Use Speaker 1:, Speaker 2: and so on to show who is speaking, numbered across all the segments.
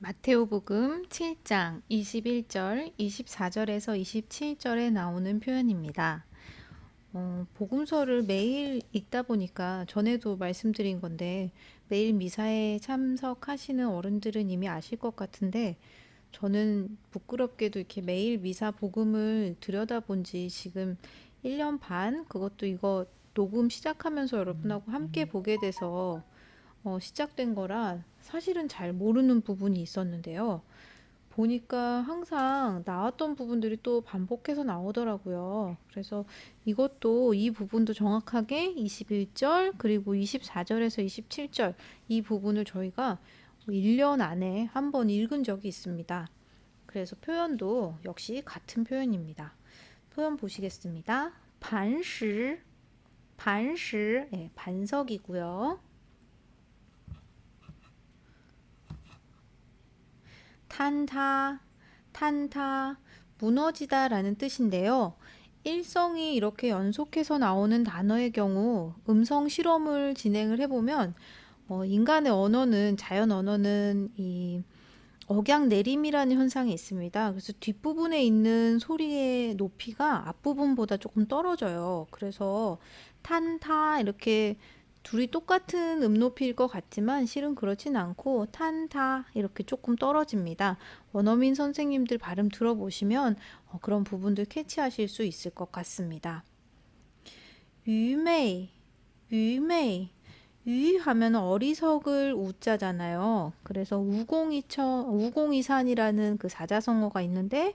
Speaker 1: 마테오복음 7장 21절, 24절에서 27절에 나오는 표현입니다. 어, 복음서를 매일 읽다 보니까 전에도 말씀드린 건데 매일 미사에 참석하시는 어른들은 이미 아실 것 같은데 저는 부끄럽게도 이렇게 매일 미사 복음을 들여다본 지 지금 1년 반 그것도 이거 녹음 시작하면서 여러분하고 함께 보게 돼서 어, 시작된 거라 사실은 잘 모르는 부분이 있었는데요. 보니까 항상 나왔던 부분들이 또 반복해서 나오더라고요. 그래서 이것도 이 부분도 정확하게 21절 그리고 24절에서 27절 이 부분을 저희가 1년 안에 한 번 읽은 적이 있습니다. 그래서 표현도 역시 같은 표현입니다. 표현 보시겠습니다. 반시, 반시, 예, 반석이고요. 탄타, 탄타, 무너지다 라는 뜻인데요. 일성이 이렇게 연속해서 나오는 단어의 경우 음성 실험을 진행을 해보면 어, 인간의 언어는 자연 언어는 이 억양 내림이라는 현상이 있습니다. 그래서 뒷부분에 있는 소리의 높이가 앞부분보다 조금 떨어져요. 그래서 탄타 이렇게 둘이 똑같은 음높이일 것 같지만 실은 그렇진 않고 탄타 이렇게 조금 떨어집니다. 원어민 선생님들 발음 들어보시면 어, 그런 부분들 캐치하실 수 있을 것 같습니다. 유메이, 유메이, 유 하면 어리석을 우자잖아요. 그래서 우공이처 우공이산이라는 그 사자성어가 있는데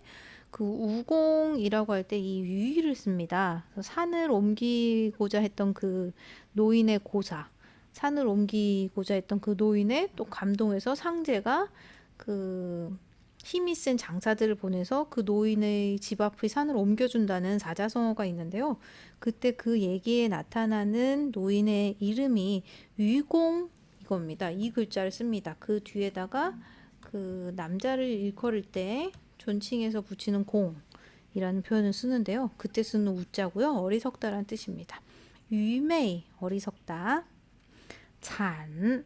Speaker 1: 그 우공이라고 할 때이 유의를 씁니다. 산을 옮기고자 했던 그 노인의 고사, 산을 옮기고자 했던 그 노인의 또 감동해서 상제가 그 힘이 센 장사들을 보내서 그 노인의 집 앞의 산을 옮겨준다는 사자성어가 있는데요. 그때 그 얘기에 나타나는 노인의 이름이 위공 이겁니다. 이 글자를 씁니다. 그 뒤에다가 그 남자를 일컬을 때 존칭해서 붙이는 공이라는 표현을 쓰는데요. 그때 쓰는 우자고요. 어리석다라는 뜻입니다. 유메이 어리석다. 잔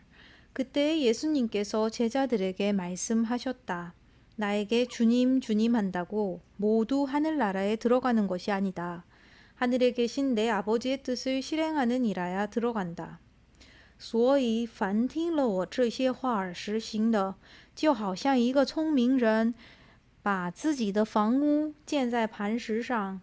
Speaker 1: 그때 예수님께서 제자들에게 말씀하셨다. 나에게 주님, 주님 한다고 모두 하늘나라에 들어가는 것이 아니다. 하늘에 계신 내 아버지의 뜻을 실행하는 이라야 들어간다. 所以，凡听了我这些话而实行的，就好像一个聪明人把自己的房屋建在磐石上。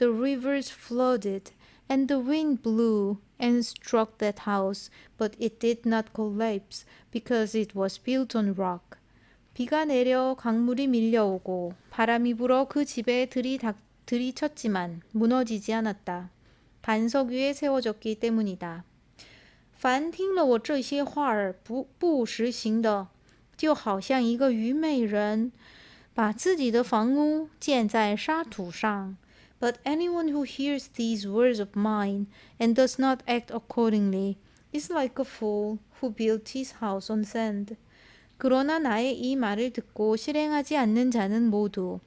Speaker 1: the rivers flooded, and the wind blew and struck that house, but it did not collapse because it was built on rock. 비가 내려 강물이 밀려오고 바람이 불어 그 집에 들이닥, 들이쳤지만 무너지지 않았다. 반석 위에 세워졌기 때문이다. 凡听了我这些话而不不实行的，就好像一个愚昧人把自己的房屋建在沙土上。 but anyone who hears these words of mine and does not act accordingly is like a fool who built his house on sand. 그러나 나의 이 말을 듣고 실행하지 않는 자는 모두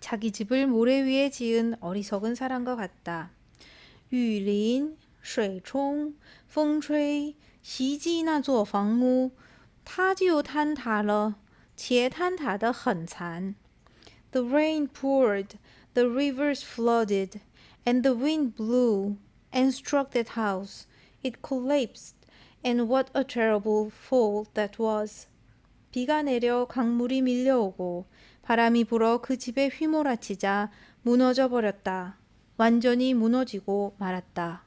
Speaker 1: 자기 집을 모래 위에 지은 어리석은 사람과 같다. 雨淋、水冲、风吹袭击那座房屋，它就坍塌了，且坍塌得很惨。The rain poured the rivers flooded, and the wind blew and struck that house. It collapsed, and what a terrible fall that was! 비가 내려 강물이 밀려오고 바람이 불어 그 집에 휘몰아치자 무너져 버렸다. 완전히 무너지고 말았다.